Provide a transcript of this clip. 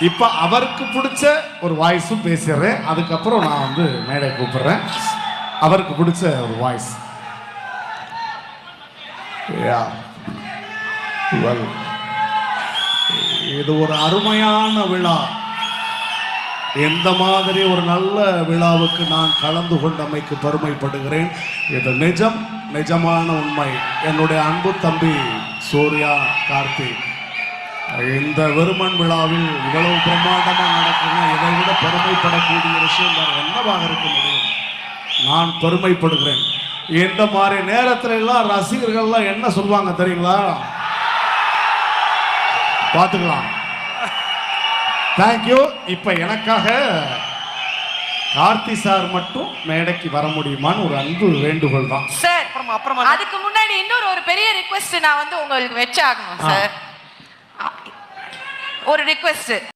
இப்ப அவருக்கு பிடிச்ச ஒரு வாய்ஸும் பேசிடுறேன். அதுக்கப்புறம் நான் வந்து மேடை கூப்பிடுறேன். அவருக்கு பிடிச்ச ஒரு வாய்ஸ் இது ஒரு அருமையான விழா. எந்த மாதிரி ஒரு நல்ல விழாவுக்கு நான் கலந்து கொண்டமைக்கு பெருமைப்படுகிறேன். இது நிஜம் நிஜமான உண்மை. என்னுடைய அன்பு தம்பி சூர்யா கார்த்திக் இந்த வெறுமன் விழாவில் இவ்வளவு பிரம்மாண்டமாக நடக்குதுன்னா இதை விட பெருமைப்படக்கூடிய விஷயம் வேற என்னவாக இருக்க முடியும்? நான் பெருமைப்படுகிறேன். இந்த மாதிரி நேரத்துல எல்லாம் ரசிகர்கள்லாம் என்ன சொல்லுவாங்க தெரியுங்களா? பார்த்துக்கலாம். தேங்க்யூ இப்போ எனக்காக கார்த்தி சார் மட்டும் மேடைக்கு வர முடியுமான்னு ஒரு அன்பு வேண்டுகோள் தான். சார் அப்புறமா அப்புறமா. அதுக்கு முன்னாடி இன்னொரு ஒரு பெரிய ரிக்வெஸ்ட் நான் வந்து உங்களுக்கு வச்சாகணும் சார். ஒரு ரிக்வெஸ்ட்